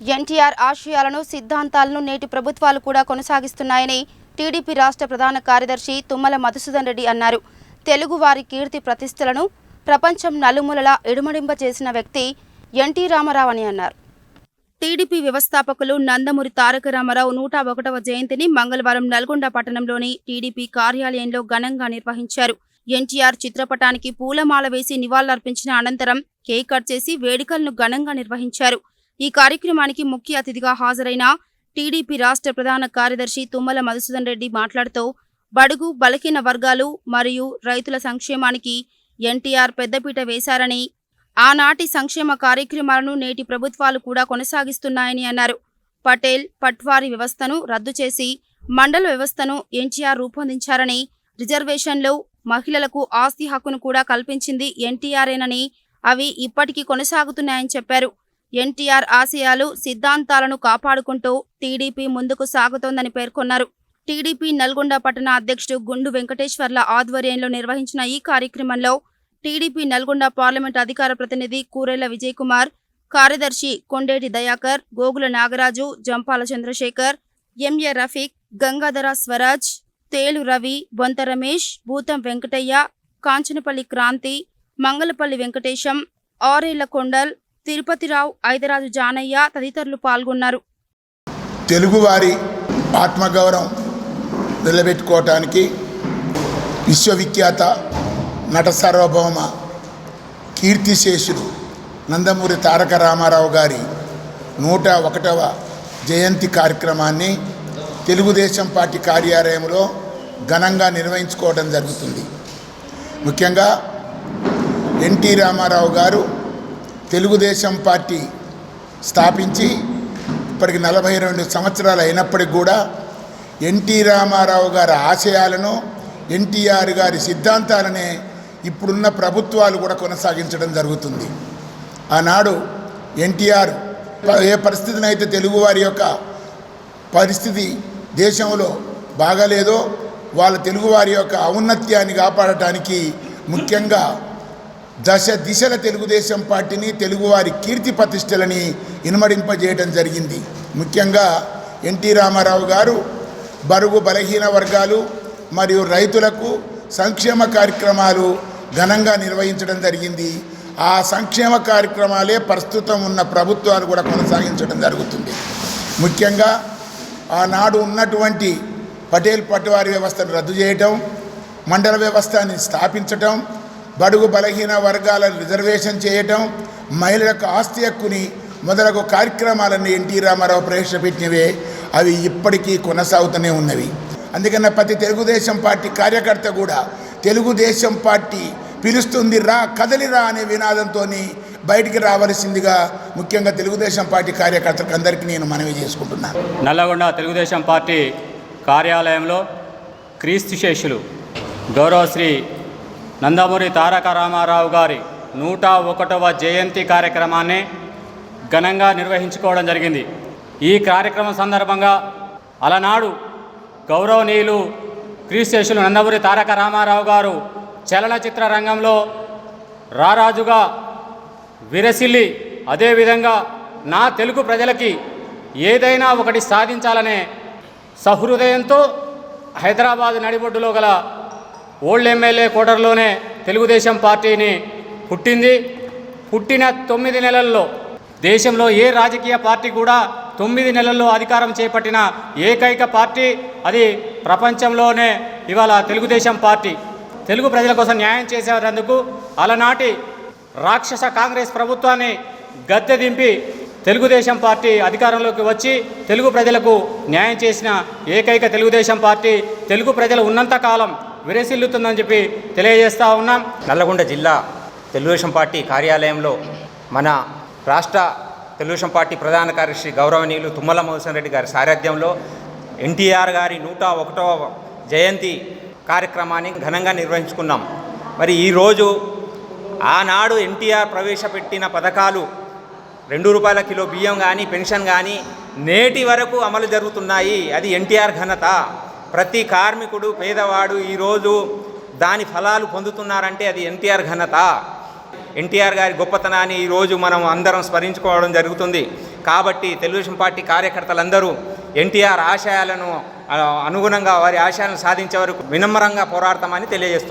ఎన్టీఆర్ ఆశయాలను సిద్ధాంతాలను నేటి ప్రభుత్వాలు కూడా కొనసాగిస్తున్నాయని టీడీపీ రాష్ట్ర ప్రధాన కార్యదర్శి తుమ్మల మధుసూదన్ రెడ్డి అన్నారు. తెలుగువారి కీర్తి ప్రతిష్టలను ప్రపంచం నలుమూలలా ఇడుమడింప చేసిన వ్యక్తి ఎన్టీ రామారావు అని అన్నారు. టీడీపీ వ్యవస్థాపకులు నందమూరి తారక రామారావు నూట ఒకటవ జయంతిని మంగళవారం నల్గొండ పట్టణంలోని టీడీపీ కార్యాలయంలో ఘనంగా నిర్వహించారు. ఎన్టీఆర్ చిత్రపటానికి పూలమాల వేసి నివాళులర్పించిన అనంతరం కేక్ కట్ చేసి వేడుకలను ఘనంగా నిర్వహించారు. ఈ కార్యక్రమానికి ముఖ్య అతిథిగా హాజరైన టీడీపీ రాష్ట్ర ప్రధాన కార్యదర్శి తుమ్మల మధుసూదన్ రెడ్డి మాట్లాడుతూ బడుగు బలహీన వర్గాలు మరియు రైతుల సంక్షేమానికి ఎన్టీఆర్ పెద్దపీట వేశారని ఆనాటి సంక్షేమ కార్యక్రమాలను నేటి ప్రభుత్వాలు కూడా కొనసాగిస్తున్నాయని అన్నారు. పటేల్ పట్వారీ వ్యవస్థను రద్దు చేసి మండల వ్యవస్థను ఎన్టీఆర్ రూపొందించారని రిజర్వేషన్లు మహిళలకు ఆస్తి హక్కును కూడా కల్పించింది ఎన్టీఆర్ఏనని అవి ఇప్పటికీ కొనసాగుతున్నాయని చెప్పారు. ఎన్టీఆర్ ఆశయాలు సిద్ధాంతాలను కాపాడుకుంటూ టీడీపీ ముందుకు సాగుతోందని పేర్కొన్నారు. టీడీపీ నల్గొండ పట్టణ అధ్యక్షుడు గుండు వెంకటేశ్వర్ల ఆధ్వర్యంలో నిర్వహించిన ఈ కార్యక్రమంలో టీడీపీ నల్గొండ పార్లమెంట్ అధికార ప్రతినిధి కూరెళ్ళ విజయ్ కుమార్ కార్యదర్శి కొండేటి దయాకర్ గోగుల నాగరాజు జంపాల చంద్రశేఖర్ ఎంఏ రఫీక్ గంగాధర స్వరాజ్ తేలు రవి బొంత రమేష్ భూతం వెంకటయ్య కాంచనపల్లి క్రాంతి మంగళపల్లి వెంకటేశం ఆరేళ్ళ కొండల్ తిరుపతిరావు ఐదరాజు జానయ్య తదితరులు పాల్గొన్నారు. తెలుగువారి ఆత్మగౌరవం నిలబెట్టుకోవటానికి విశ్వవిఖ్యాత నట సార్వభౌమ కీర్తిశేషుడు నందమూరి తారక రామారావు గారి నూట ఒకటవ జయంతి కార్యక్రమాన్ని తెలుగుదేశం పార్టీ కార్యాలయంలో ఘనంగా నిర్వహించుకోవడం జరుగుతుంది. ముఖ్యంగా ఎన్టీ రామారావు గారు తెలుగుదేశం పార్టీ స్థాపించి ఇప్పటికి నలభై రెండు సంవత్సరాలు అయినప్పటికి కూడా ఎన్టీ రామారావు గారి ఆశయాలను ఎన్టీఆర్ గారి సిద్ధాంతాలనే ఇప్పుడున్న ప్రభుత్వాలు కూడా కొనసాగించడం జరుగుతుంది. ఆనాడు ఎన్టీఆర్ ఏ పరిస్థితినైతే తెలుగువారి యొక్క పరిస్థితి దేశంలో బాగాలేదో వాళ్ళ తెలుగువారి యొక్క ఔన్నత్యాన్ని కాపాడటానికి ముఖ్యంగా దశ దిశల తెలుగుదేశం పార్టీని తెలుగువారి కీర్తి ప్రతిష్టలని ఇనుమడింపజేయడం జరిగింది. ముఖ్యంగా ఎన్టీ రామారావు గారు బరుగు బలహీన వర్గాలు మరియు రైతులకు సంక్షేమ కార్యక్రమాలు ఘనంగా నిర్వహించడం జరిగింది. ఆ సంక్షేమ కార్యక్రమాలే ప్రస్తుతం ఉన్న ప్రభుత్వాలు కూడా కొనసాగించడం జరుగుతుంది. ముఖ్యంగా ఆనాడు ఉన్నటువంటి పటేల్ పట్టువారి వ్యవస్థను రద్దు చేయటం మండల వ్యవస్థని స్థాపించటం బడుగు బలహీన వర్గాలను రిజర్వేషన్ చేయటం మహిళలకు ఆస్తి హక్కుని మొదలగు కార్యక్రమాలన్నీ ఎన్టీ రామారావు ప్రవేశపెట్టినవే అవి ఇప్పటికీ కొనసాగుతూనే ఉన్నవి. అందుకనే ప్రతి తెలుగుదేశం పార్టీ కార్యకర్త కూడా తెలుగుదేశం పార్టీ పిలుస్తుంది రా కదలిరా అనే వినాదంతో బయటికి రావలసిందిగా ముఖ్యంగా తెలుగుదేశం పార్టీ కార్యకర్తలకు అందరికీ నేను మనవి చేసుకుంటున్నాను నల్లగొండ తెలుగుదేశం పార్టీ కార్యాలయంలో క్రీస్తు శేషులు గౌరవశ్రీ నందమూరి తారక రామారావు గారి నూట ఒకటవ జయంతి కార్యక్రమాన్ని ఘనంగా నిర్వహించుకోవడం జరిగింది. ఈ కార్యక్రమం సందర్భంగా అలనాడు గౌరవనీయులు క్రీశేషులు నందమూరి తారక రామారావు గారు చలనచిత్ర రంగంలో రారాజుగా విరసిల్లి అదేవిధంగా నా తెలుగు ప్రజలకి ఏదైనా ఒకటి సాధించాలనే సహృదయంతో హైదరాబాద్ నడిబొడ్డులో గల ఓల్డ్ ఎమ్మెల్యే కోటర్లోనే తెలుగుదేశం పార్టీని పుట్టింది. పుట్టిన తొమ్మిది నెలల్లో దేశంలో ఏ రాజకీయ పార్టీ కూడా తొమ్మిది నెలల్లో అధికారం చేపట్టిన ఏకైక పార్టీ అది ప్రపంచంలోనే ఇవాళ తెలుగుదేశం పార్టీ. తెలుగు ప్రజల కోసం న్యాయం చేసేందుకు అలనాటి రాక్షస కాంగ్రెస్ ప్రభుత్వాన్ని గద్దె దింపి తెలుగుదేశం పార్టీ అధికారంలోకి వచ్చి తెలుగు ప్రజలకు న్యాయం చేసిన ఏకైక తెలుగుదేశం పార్టీ తెలుగు ప్రజలు ఉన్నంతకాలం విరసిల్లుతుందని చెప్పి తెలియజేస్తా ఉన్నాం. నల్లగొండ జిల్లా తెలుగుదేశం పార్టీ కార్యాలయంలో మన రాష్ట్ర తెలుగుదేశం పార్టీ ప్రధాన కార్యదర్శి గౌరవనీయులు తుమ్మల మోహన్ రెడ్డి గారి సారథ్యంలో ఎన్టీఆర్ గారి నూట ఒకటవ జయంతి కార్యక్రమాన్ని ఘనంగా నిర్వహించుకున్నాం. మరి ఈరోజు ఆనాడు ఎన్టీఆర్ ప్రవేశపెట్టిన పథకాలు రెండు రూపాయల కిలో బియ్యం కానీ పెన్షన్ కానీ నేటి వరకు అమలు జరుగుతున్నాయి. అది ఎన్టీఆర్ ఘనత. ప్రతి కార్మికుడు పేదవాడు ఈరోజు దాని ఫలాలు పొందుతున్నారంటే అది ఎన్టీఆర్ ఘనత. ఎన్టీఆర్ గారి గొప్పతనాన్ని ఈరోజు మనం అందరం స్మరించుకోవడం జరుగుతుంది. కాబట్టి తెలుగుదేశం పార్టీ కార్యకర్తలందరూ ఎన్టీఆర్ ఆశయాలను అనుగుణంగా వారి ఆశయాలను సాధించే వరకు వినమ్రంగా పోరాడతామని తెలియజేస్తున్నాం.